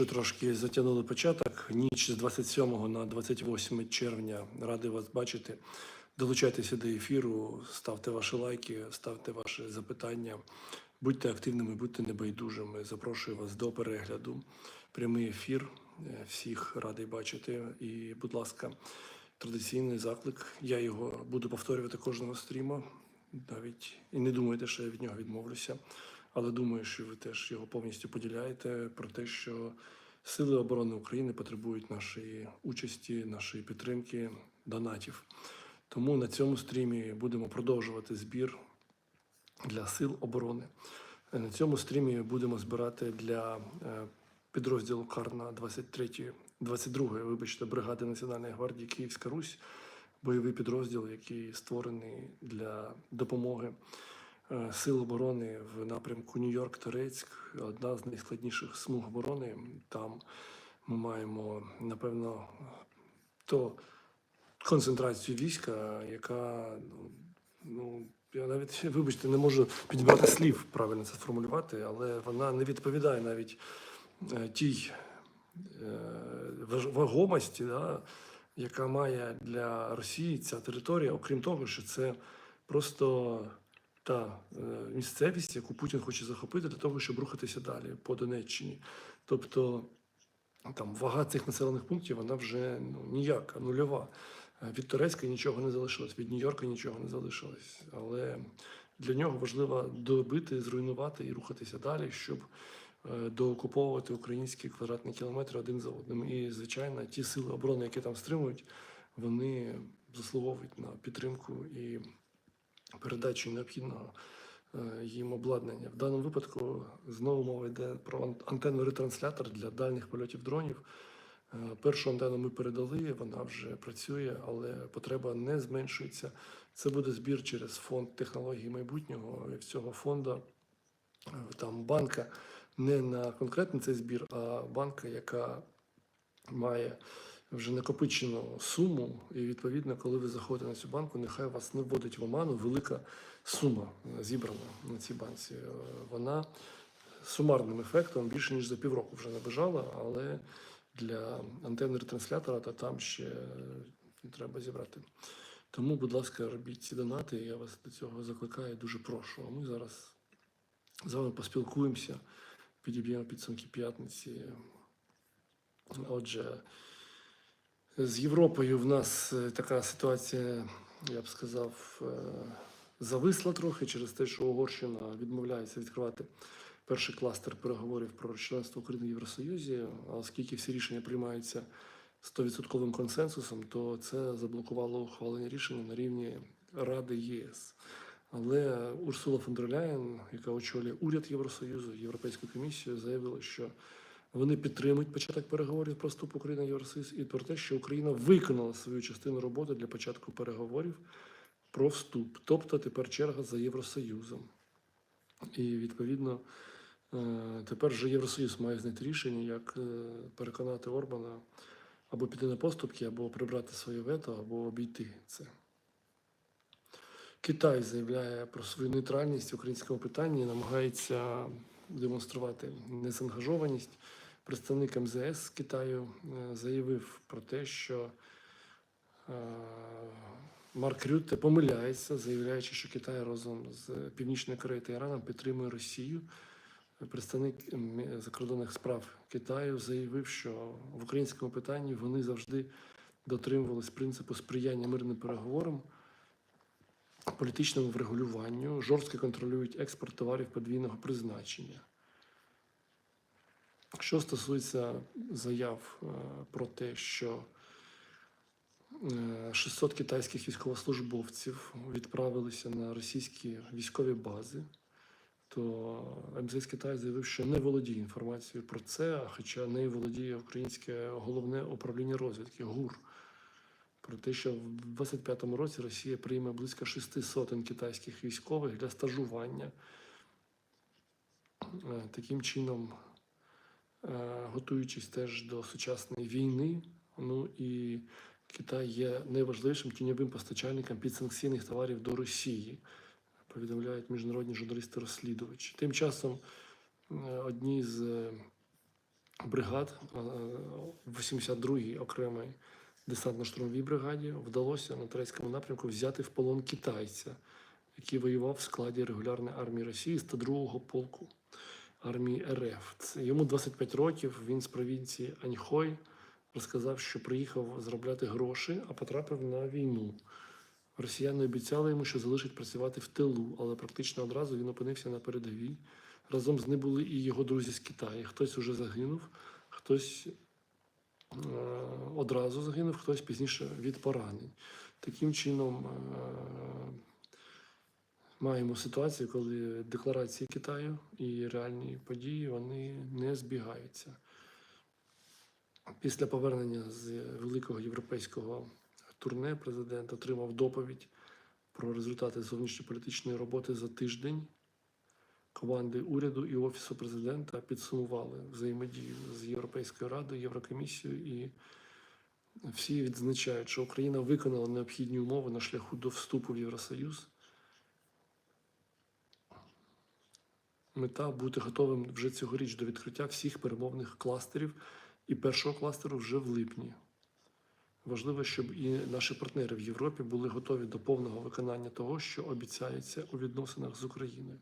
Перепрошую, трошки затягнули початок. Ніч з 27 на 28 червня. Радий вас бачити. Долучайтеся до ефіру, ставте ваші лайки, ставте ваші запитання. Будьте активними, будьте небайдужими. Запрошую вас до перегляду. Прямий ефір. Е, Всіх радий бачити. І, будь ласка, традиційний заклик. Я його буду повторювати кожного стріма. Навіть і не думайте, що я від нього відмовлюся. Але думаю, що ви теж його повністю поділяєте про те, що Сили оборони України потребують нашої участі, нашої підтримки, донатів. Тому на цьому стрімі будемо продовжувати збір для сил оборони. На цьому стрімі будемо збирати для е, підрозділу Карна 23, 22, вибачте, бригади Національної гвардії Київська Русь, бойовий підрозділ, який створений для допомоги сил оборони в напрямку Нью-Йорк Торецьк. Одна з найскладніших смуг оборони. Там ми маємо, напевно, то концентрацію війська, яка ну, ну я навіть вибачте, не можу підібрати слів правильно це сформулювати, але вона не відповідає навіть е, тій е, вагомості, да, яка має для Росії ця територія, окрім того, що це просто та е, місцевість, яку Путін хоче захопити для того, щоб рухатися далі по Донеччині. Тобто там вага цих населених пунктів вона вже ну, ніяка, нульова. Е, Від Турецька нічого не залишилось, від Нью-Йорка нічого не залишилось. Але для нього важливо добити, зруйнувати і рухатися далі, щоб е, доокуповувати українські квадратні кілометри один за одним. І, звичайно, ті сили оборони, які там стримують, вони заслуговують на підтримку і передачу необхідного е, їм обладнання. В даному випадку знову мова йде про антенну-ретранслятор для дальніх польотів дронів. Е, Першу антенну ми передали, вона вже працює, але потреба не зменшується. Це буде збір через фонд технологій майбутнього. І цього фонду е, там банка не на конкретний цей збір, а банка, яка має вже накопичену суму, і відповідно, коли ви заходите на цю банку, нехай вас не вводить в оману велика сума е, зібрана на цій банці. Е, Вона сумарним ефектом більше ніж за півроку вже набежала, але для антенни ретранслятора та там ще е, треба зібрати. Тому, будь ласка, робіть ці донати. Я вас до цього закликаю, дуже прошу. А ми зараз з вами поспілкуємося, підіб'ємо підсумки п'ятниці. Отже, з Європою в нас е, така ситуація, я б сказав, е, зависла трохи через те, що Угорщина відмовляється відкривати перший кластер переговорів про членство України в Євросоюзі. А оскільки всі рішення приймаються 100% консенсусом, то це заблокувало ухвалення рішення на рівні Ради ЄС. Але Урсула фон дер Ляєн, яка очолює уряд Євросоюзу, Європейську комісію, заявила, що вони підтримують початок переговорів про вступ України в Євросоюз і про те, що Україна виконала свою частину роботи для початку переговорів про вступ. Тобто тепер черга за Євросоюзом. І відповідно е, тепер вже Євросоюз має знайти рішення, як е, переконати Орбана або піти на поступки, або прибрати своє вето, або обійти це. Китай заявляє про свою нейтральність в українському питанні, намагається демонструвати незаангажованість. Представник МЗС Китаю е, заявив про те, що е, Марк Рютте помиляється, заявляючи, що Китай разом з Північною Кореєю та Іраном підтримує Росію. Представник закордонних справ Китаю заявив, що в українському питанні вони завжди дотримувались принципу сприяння мирним переговорам, політичному врегулюванню, жорстко контролюють експорт товарів подвійного призначення. Що стосується заяв е, про те, що е, 600 китайських військовослужбовців відправилися на російські військові бази, то МЗС Китаю заявив, що не володіє інформацією про це, хоча нею володіє українське головне управління розвідки ГУР. Про те, що в 25-му році Росія прийме близько шести сотень китайських військових для стажування. Е, Таким чином, е, готуючись теж до сучасної війни, ну і Китай є найважливішим тіньовим постачальником підсанкційних товарів до Росії, повідомляють міжнародні журналісти-розслідувачі. Тим часом е, одні з е, бригад, е, 82-й окремий десантно-штурмовій бригаді вдалося на турецькому напрямку взяти в полон китайця, який воював в складі регулярної армії Росії 102-го полку армії РФ. Йому 25 років. Він з провінції Аньхой розказав, що приїхав заробляти гроші, а потрапив на війну. Росіяни обіцяли йому, що залишать працювати в тилу, але практично одразу він опинився на передовій. Разом з ним були і його друзі з Китаю. Хтось уже загинув, хтось е, одразу загинув, хтось пізніше від поранень. Таким чином е, маємо ситуацію, коли декларації Китаю і реальні події вони не збігаються. Після повернення з великого європейського турне президент отримав доповідь про результати зовнішньополітичної роботи за тиждень. Команди уряду і офісу президента підсумували взаємодію з Європейською радою, Єврокомісією, і всі відзначають, що Україна виконала необхідні умови на шляху до вступу в Євросоюз. Мета бути готовим вже цьогоріч до відкриття всіх перемовних кластерів і першого кластеру вже в липні. Важливо, щоб і наші партнери в Європі були готові до повного виконання того, що обіцяється у відносинах з Україною.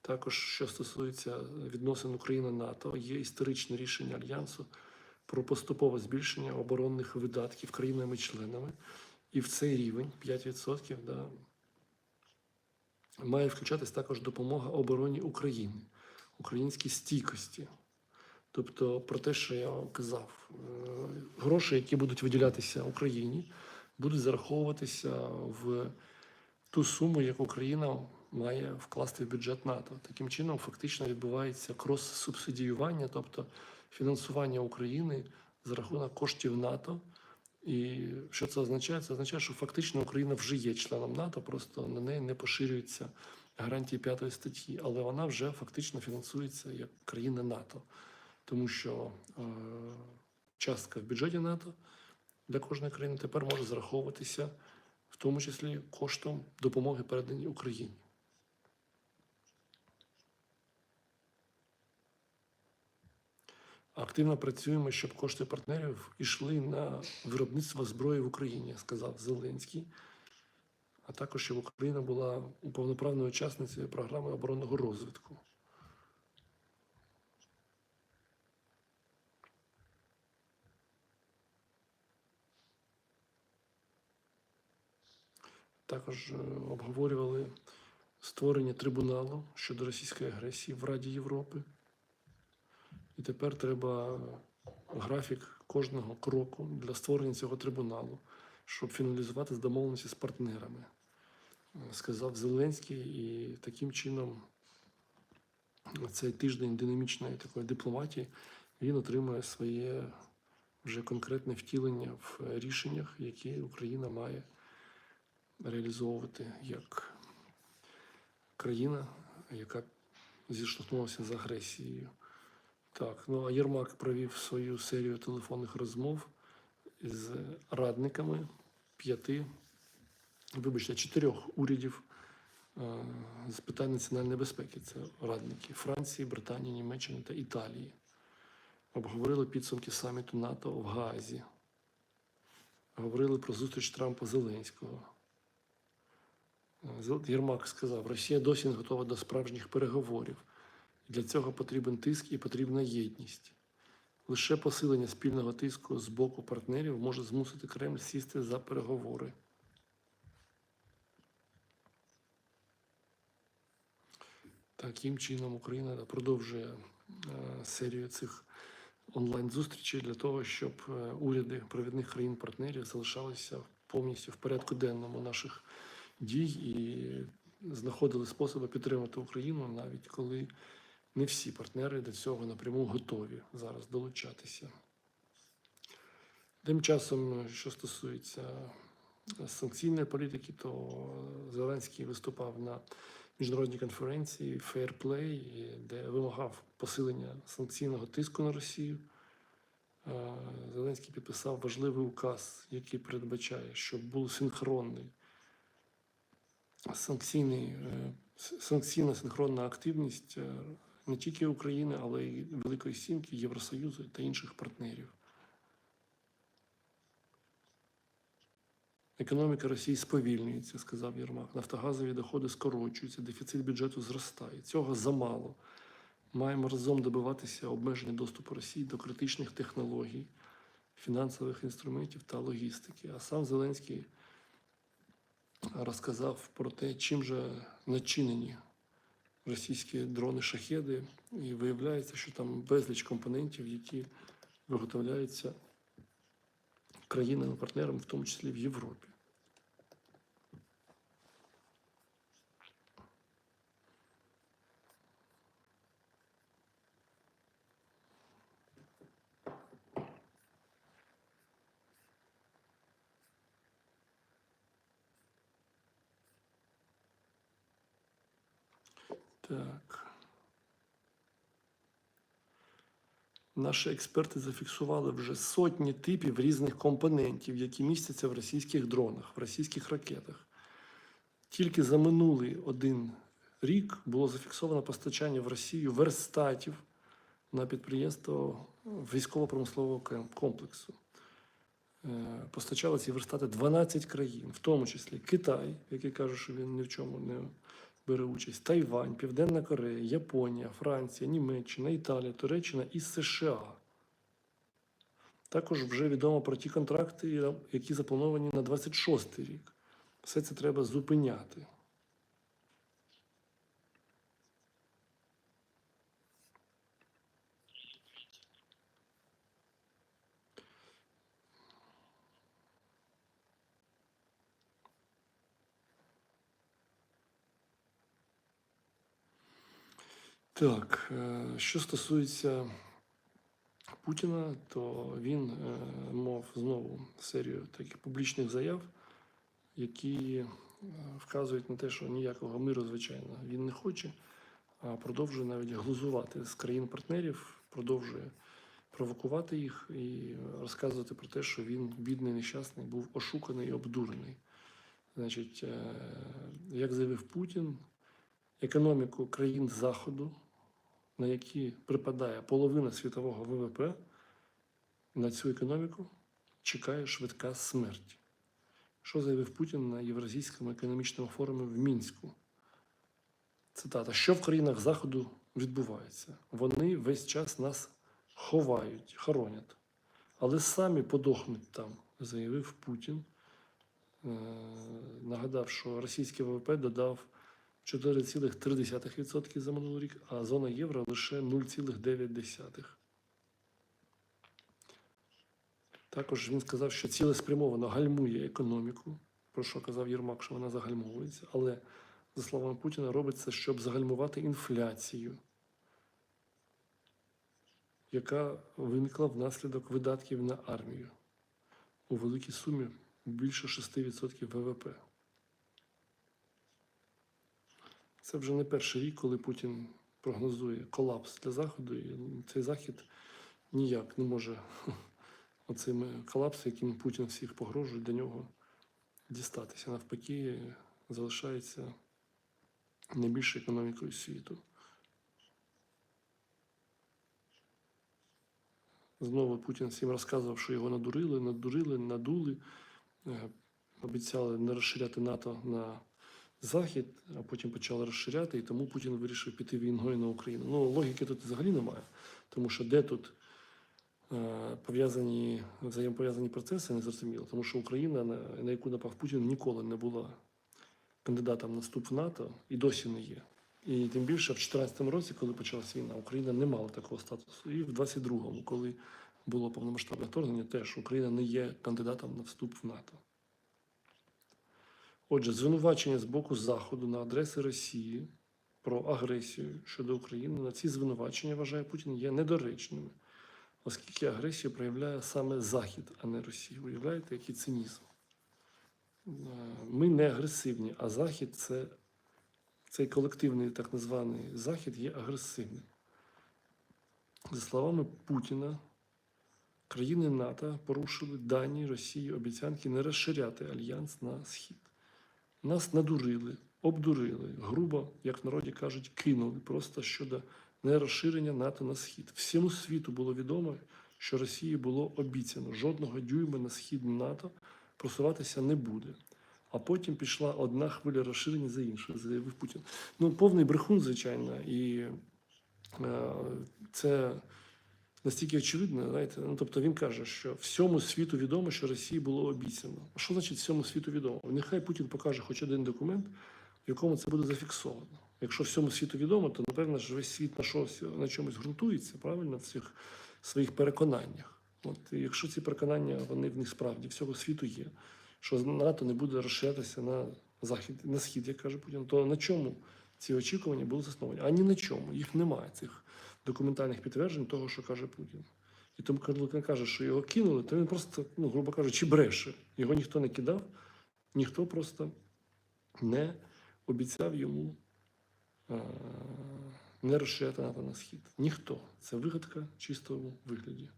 Також, що стосується відносин Україна-НАТО, є історичне рішення Альянсу про поступове збільшення оборонних видатків країнами-членами, і в цей рівень 5% да, має включатись також допомога обороні України, українській стійкості. Тобто, про те, що я казав, е, гроші, які будуть виділятися Україні, будуть зараховуватися в ту суму, яку Україна має вкласти в бюджет НАТО. Таким чином, фактично відбувається крос-субсидіювання, тобто фінансування України за рахунок коштів НАТО. І що це означає? Це означає, що фактично Україна вже є членом НАТО, просто на неї не поширюються гарантії п'ятої статті, але вона вже фактично фінансується як країна НАТО, тому що е, частка в бюджеті НАТО для кожної країни тепер може зараховуватися, в тому числі коштом допомоги передані Україні. Активно працюємо, щоб кошти партнерів йшли на виробництво зброї в Україні, сказав Зеленський. А також щоб Україна була повноправною учасницею програми оборонного розвитку. Також е, обговорювали створення трибуналу щодо російської агресії в Раді Європи. І тепер треба графік кожного кроку для створення цього трибуналу, щоб фіналізувати домовленості з партнерами, сказав Зеленський, і таким чином цей тиждень динамічної такої дипломатії він отримує своє вже конкретне втілення в рішеннях, які Україна має реалізовувати як країна, яка зіштовхнулася з агресією. Так, ну а Єрмак провів свою серію телефонних розмов з радниками п'яти, вибачте, чотирьох урядів е, з питань національної безпеки. Це радники Франції, Британії, Німеччини та Італії. Обговорили підсумки саміту НАТО в Гаазі. Говорили про зустріч Трампа Зеленського. Єрмак сказав, Росія досі не готова до справжніх переговорів. Для цього потрібен тиск і потрібна єдність. Лише посилення спільного тиску з боку партнерів може змусити Кремль сісти за переговори. Таким чином Україна продовжує е, серію цих онлайн-зустрічей для того, щоб е, уряди провідних країн-партнерів залишалися повністю в порядку денному наших дій і знаходили способи підтримати Україну, навіть коли не всі партнери до цього напряму готові зараз долучатися. Тим часом, що стосується санкційної політики, то Зеленський виступав на міжнародній конференції Fair Play, де вимагав посилення санкційного тиску на Росію. Е, Зеленський підписав важливий указ, який передбачає, щоб був синхронний санкційний е, санкційна синхронна активність е, не тільки України, але й Великої Сімки, Євросоюзу та інших партнерів. Економіка Росії сповільнюється, сказав Єрмак. Нафтогазові доходи скорочуються, дефіцит бюджету зростає. Цього замало. Маємо разом добиватися обмеження доступу Росії до критичних технологій, фінансових інструментів та логістики. А сам Зеленський розказав про те, чим же начинені російські дрони-шахеди, і виявляється, що там безліч компонентів, які виготовляються країнами-партнерами, в тому числі в Європі. Так. Наші експерти зафіксували вже сотні типів різних компонентів, які містяться в російських дронах, в російських ракетах. Тільки за минулий один рік було зафіксовано постачання в Росію верстатів на підприємство військово-промислового комплексу. Е, Постачали ці верстати 12 країн, в тому числі Китай, який каже, що він ні в чому не бере участь, Тайвань, Південна Корея, Японія, Франція, Німеччина, Італія, Туреччина і США. Також вже відомо про ті контракти, які заплановані на 26 рік. Все це треба зупиняти. Так, е, що стосується Путіна, то він е, мав знову серію таких публічних заяв, які е, вказують на те, що ніякого миру, звичайно, він не хоче, а продовжує навіть глузувати з країн-партнерів, продовжує провокувати їх і розказувати про те, що він, бідний, нещасний, був ошуканий і обдурений. Значить, як заявив Путін, економіку країн Заходу, на які припадає половина світового ВВП, на цю економіку чекає швидка смерть. Що заявив Путін на Євразійському економічному форумі в Мінську? Цитата: Що в країнах Заходу відбувається? Вони весь час нас ховають, хоронять, але самі подохнуть там, заявив Путін. Е, Нагадав, що російський ВВП додав 4,3% за минулий рік, а зона євро лише 0,9%. Також він сказав, що цілеспрямовано гальмує економіку, про що казав Єрмак, що вона загальмовується, але, за словами Путіна, робить це, щоб загальмувати інфляцію, яка виникла внаслідок видатків на армію у великій сумі більше 6% ВВП. Це вже не перший рік, коли Путін прогнозує колапс для Заходу, і цей захід ніяк не може оцим колапсом, яким Путін всіх погрожує, до нього дістатися. Навпаки, залишається найбільшою економікою світу. Знову Путін всім розказував, що його надурили, надурили, надули, е, обіцяли не розширяти НАТО на Захід, а потім почали розширяти, і тому Путін вирішив піти війною на Україну. Ну, логіки тут взагалі немає, тому що де тут е, пов'язані взаємопов'язані процеси, не зрозуміло, тому що Україна, на, яку напав Путін, ніколи не була кандидатом на вступ в НАТО і досі не є. І тим більше в 2014 році, коли почалась війна, Україна не мала такого статусу. І в 22-му, коли було повномасштабне вторгнення, теж Україна не є кандидатом на вступ в НАТО. Отже, звинувачення з боку Заходу на адреси Росії про агресію щодо України на ці звинувачення, вважає Путін, є недоречними, оскільки агресію проявляє саме Захід, а не Росія. Уявляєте, який цинізм? Е, Ми не агресивні, а Захід це цей колективний так званий Захід є агресивним. За словами Путіна, країни НАТО порушили дані Росії обіцянки не розширяти альянс на схід. Нас надурили, обдурили, грубо, як в народі кажуть, кинули просто щодо нерозширення НАТО на схід. Всьому світу було відомо, що Росії було обіцяно жодного дюйма на схід НАТО просуватися не буде. А потім пішла одна хвиля розширення за іншою, заявив Путін. Ну, повний брехун, звичайно, і е, це настільки очевидно, знаєте. Ну, тобто він каже, що всьому світу відомо, що Росії було обіцяно. А що значить всьому світу відомо? Нехай Путін покаже хоч один документ, в якому це буде зафіксовано. Якщо всьому світу відомо, то напевно ж весь світ на щось на чомусь ґрунтується, правильно, в цих своїх переконаннях. От і якщо ці переконання вони в них справді всього світу є, що НАТО не буде розширятися на захід, на схід, як каже Путін, то на чому ці очікування були засновані? А ні на чому. Їх немає, цих документальних підтверджень того, що каже Путін. І тому, коли він каже, що його кинули, то він просто, ну, грубо кажучи, бреше. Його ніхто не кидав, ніхто просто не обіцяв йому е, не розширяти НАТО на схід. Ніхто. Це вигадка чистого вигляді.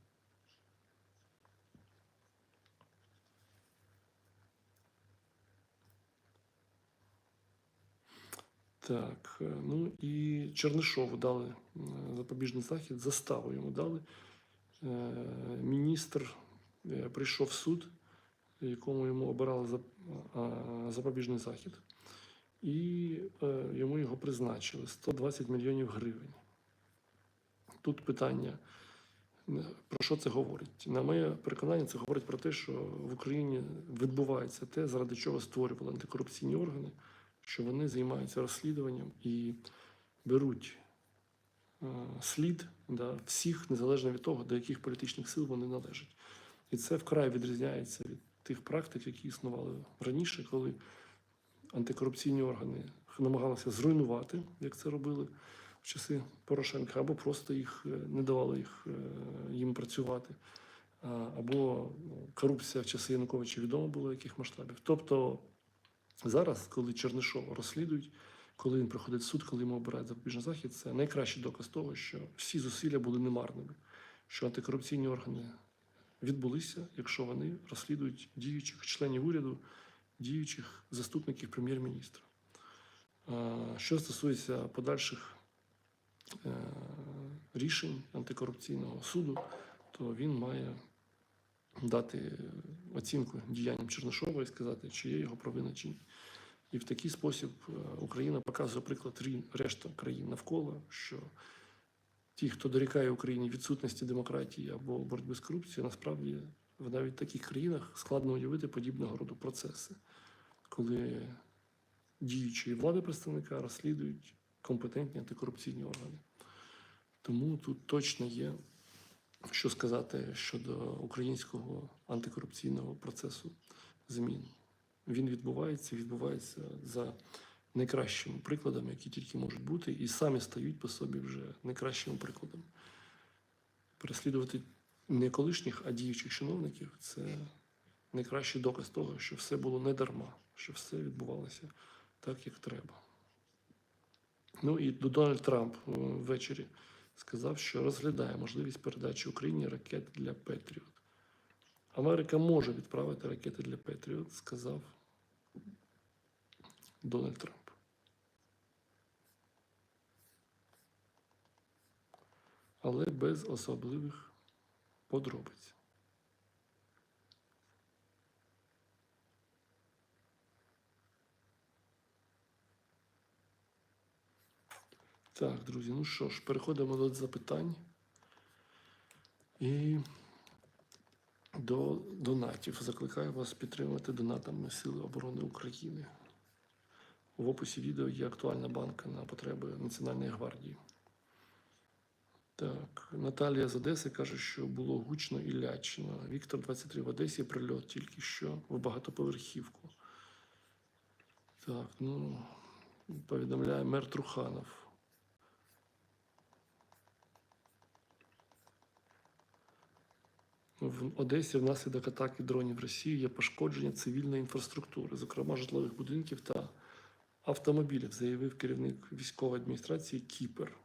Так, е, ну і Чернишову дали е, запобіжний захід, заставу йому дали. Е, Міністр прийшов в суд, якому йому обирали запобіжний захід, і йому його призначили 120 мільйонів гривень. Тут питання, про що це говорить? На моє переконання, це говорить про те, що в Україні відбувається те, заради чого створювали антикорупційні органи, що вони займаються розслідуванням і беруть е, слід да, всіх, незалежно від того, до яких політичних сил вони належать. І це вкрай відрізняється від тих практик, які існували раніше, коли антикорупційні органи намагалися зруйнувати, як це робили в часи Порошенка, або просто їх е, не давали їх е, їм працювати. Або ну, корупція в часи Януковича відомо було яких масштабів. Тобто зараз, коли Чернишова розслідують, коли він приходить в суд, коли йому обирають запобіжний захід, це найкращий доказ того, що всі зусилля були немарними, що антикорупційні органи відбулися, якщо вони розслідують діючих членів уряду, діючих заступників прем'єр-міністра. Що стосується подальших е, рішень антикорупційного суду, то він має дати оцінку діянням Чернишова і сказати, чи є його провина чи ні. І в такий спосіб е, Україна показує приклад решта країн навколо, що ті, хто дорікає Україні відсутності демократії або боротьби з корупцією, насправді в навіть таких країнах складно уявити подібного роду процеси, коли діючої влади представника розслідують компетентні антикорупційні органи. Тому тут точно є що сказати щодо українського антикорупційного процесу змін. Він відбувається, відбувається за найкращими прикладами, які тільки можуть бути, і самі стають по собі вже найкращими прикладами. Переслідувати не колишніх, а діючих чиновників це найкращий доказ того, що все було не дарма, що все відбувалося так, як треба. Ну і Дональд Трамп е, ввечері сказав, що розглядає можливість передачі Україні ракет для Петріот. Америка може відправити ракети для Петріот, сказав Дональд Трамп. Але без особливих подробиць. Так, друзі, ну що ж, переходимо до запитань і до донатів. Закликаю вас підтримувати донатами Сили оборони України. В описі відео є актуальна банка на потреби Національної гвардії. Так, Наталія з Одеси каже, що було гучно і лячно. Віктор 23 в Одесі прильот тільки що в багатоповерхівку. Так, ну, повідомляє мер Труханов. В Одесі внаслідок атаки дронів Росії є пошкодження цивільної інфраструктури, зокрема житлових будинків та автомобілів, заявив керівник військової адміністрації Кіпер.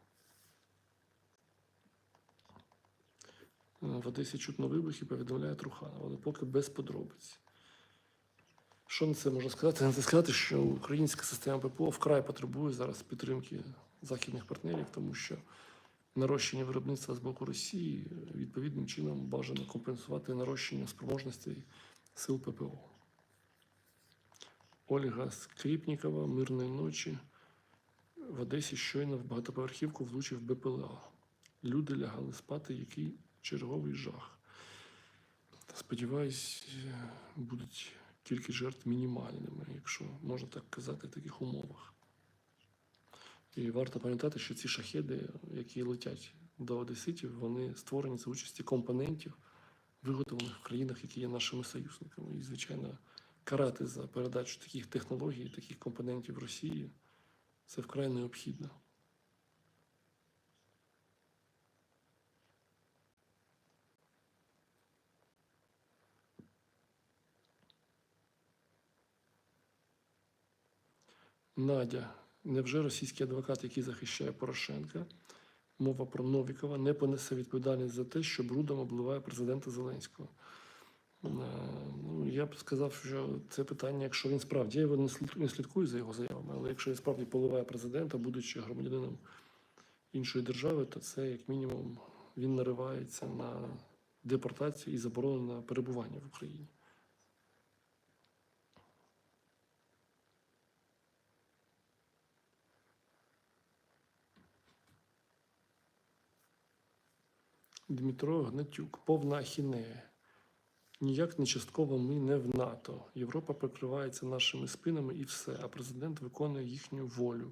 В Одесі чутно вибухи, повідомляє Труханов, але поки без подробиць. Що на це можна сказати? Це сказати, що українська система ППО вкрай потребує зараз підтримки західних партнерів, тому що нарощення виробництва з боку Росії відповідним чином бажано компенсувати нарощення спроможностей сил ППО. Ольга Скрипнікова, мирної ночі. В Одесі щойно в багатоповерхівку влучив БПЛА. Люди лягали спати, який черговий жах. Сподіваюсь, будуть кількість жертв мінімальними, якщо можна так казати, в таких умовах. І варто пам'ятати, що ці шахеди, які летять до одеситів, вони створені за участі компонентів, виготовлених в країнах, які є нашими союзниками. І, звичайно, карати за передачу таких технологій, таких компонентів Росії це вкрай необхідно. Надя, невже російський адвокат, який захищає Порошенка, мова про Новікова, не понесе відповідальність за те, що брудом обливає президента Зеленського? Е, Ну, я б сказав, що це питання, якщо він справді я його не слідкую за його заявами, але якщо він справді поливає президента, будучи громадянином іншої держави, то це як мінімум він наривається на депортацію і заборону на перебування в Україні. Дмитро Гнатюк, повна ахінея. Ніяк не частково ми не в НАТО. Європа прикривається нашими спинами і все, а президент виконує їхню волю.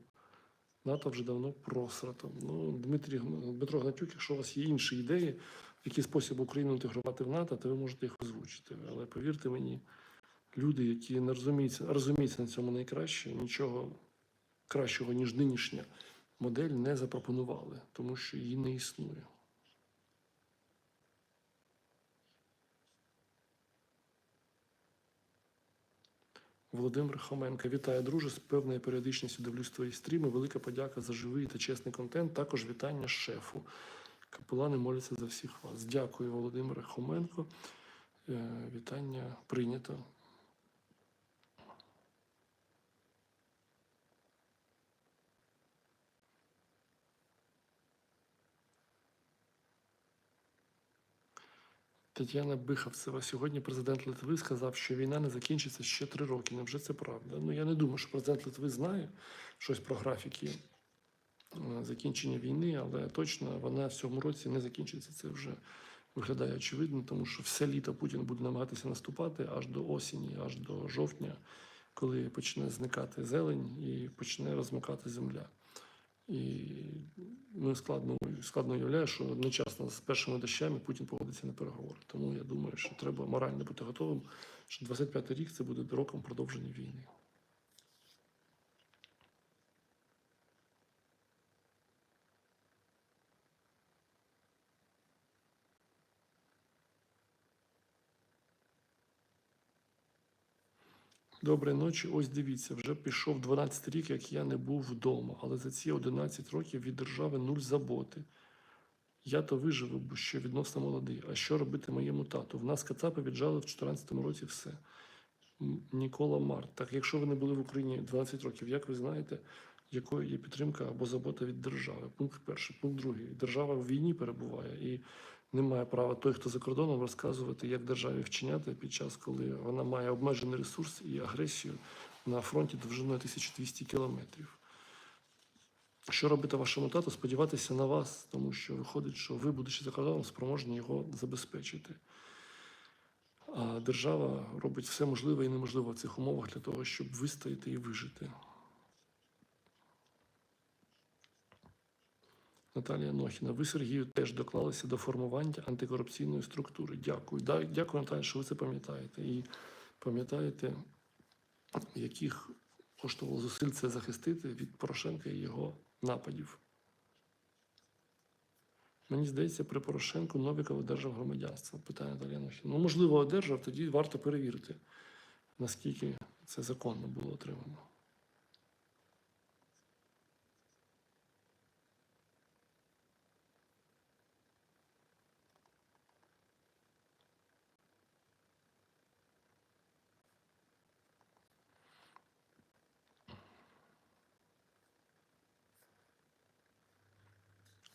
НАТО вже давно просрато. Ну, Дмитрій, Дмитро Гнатюк, якщо у вас є інші ідеї, в який спосіб Україну інтегрувати в НАТО, то ви можете їх озвучити. Але повірте мені, люди, які не розуміються, розуміються на цьому найкраще, нічого кращого, ніж нинішня модель, не запропонували, тому що її не існує. Володимир Хоменко, вітаю, друже. З певною періодичністю дивлюсь твої стріми. Велика подяка за живий та чесний контент. Також вітання шефу. Капелани моляться за всіх вас. Дякую, Володимире Хоменко. Е, Вітання прийнято. Тетяна Бихавцева. Сьогодні президент Литви сказав, що війна не закінчиться ще три роки. Невже це правда? Ну я не думаю, що президент Литви знає щось про графіки е, закінчення війни, але точно вона в цьому році не закінчиться. Це вже виглядає очевидно, тому що все літо Путін буде намагатися наступати аж до осені, аж до жовтня, коли почне зникати зелень і почне розмикати земля. І ну, складно, складно уявляю, що одночасно з першими дощами Путін погодиться на переговори. Тому я думаю, що треба морально бути готовим, що 25-й рік це буде роком продовження війни. Доброї ночі. Ось дивіться, вже пішов 12 рік, як я не був вдома, але за ці 11 років від держави нуль заботи. Я то виживу, бо ще відносно молодий. А що робити моєму тату? В нас кацапи віджали в 2014 році все. Нікола Март. Так, якщо ви не були в Україні 12 років, як ви знаєте, якою є підтримка або забота від держави? Пункт перший. Пункт другий. Держава в війні перебуває і не має права той, хто за кордоном, розказувати, як державі вчиняти під час, коли вона має обмежений ресурс і агресію на фронті довжиною 1200 кілометрів. Що робити вашому тату? Сподіватися на вас, тому що виходить, що ви, будучи за кордоном, спроможні його забезпечити. А держава робить все можливе і неможливе в цих умовах для того, щоб вистояти і вижити. Наталія Нохіна. Ви, Сергію, теж доклалися до формування антикорупційної структури. Дякую. Да, Дякую, Наталя, що ви це пам'ятаєте. І пам'ятаєте, яких коштувало зусиль це захистити від Порошенка і його нападів. Мені здається, при Порошенку Новіков одержав громадянство. Питає Наталія Нохіна. Ну, можливо, одержав, тоді варто перевірити, наскільки це законно було отримано.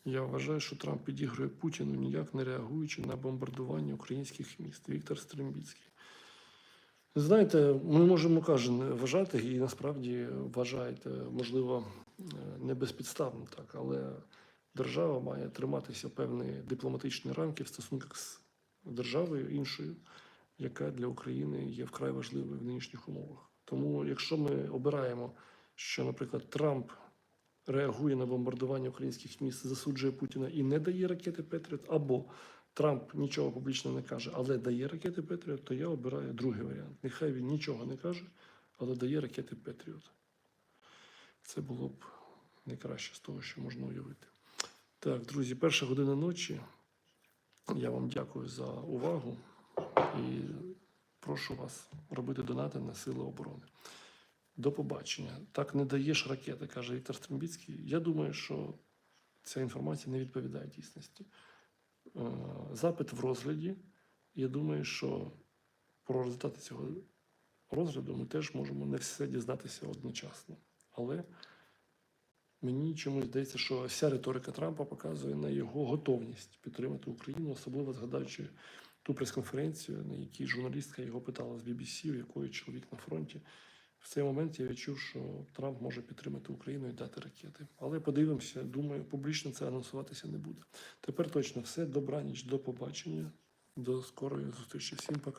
Я вважаю, що Трамп підігрує Путіну, ніяк не реагуючи на бомбардування українських міст. Віктор Стрембіцький. Знаєте, ми можемо кожен вважати, і насправді вважаєте, можливо, не безпідставно так, але держава має триматися певні дипломатичні рамки в стосунках з державою іншою, яка для України є вкрай важливою в нинішніх умовах. Тому, якщо ми обираємо, що, наприклад, Трамп реагує на бомбардування українських міст, засуджує Путіна і не дає ракети Петріот, або Трамп нічого публічно не каже, але дає ракети Петріот, то я обираю другий варіант. Нехай він нічого не каже, але дає ракети Петріот. Це було б найкраще з того, що можна уявити. Так, друзі, перша година ночі. Я вам дякую за увагу і прошу вас робити донати на Сили оборони. До побачення. Так не даєш ракети, каже Віктор Стрембіцький. Я думаю, що ця інформація не відповідає дійсності. Е, Запит в розгляді. Я думаю, що про результати цього розгляду ми теж можемо не все дізнатися одночасно. Але мені чомусь здається, що вся риторика Трампа показує на його готовність підтримати Україну, особливо згадаючи ту прес-конференцію, на якій журналістка його питала з BBC, у якої чоловік на фронті. В цей момент я відчув, що Трамп може підтримати Україну і дати ракети. Але подивимося, думаю, публічно це анонсуватися не буде. Тепер точно все. Добраніч, до побачення, до скорої зустрічі. Всім пока.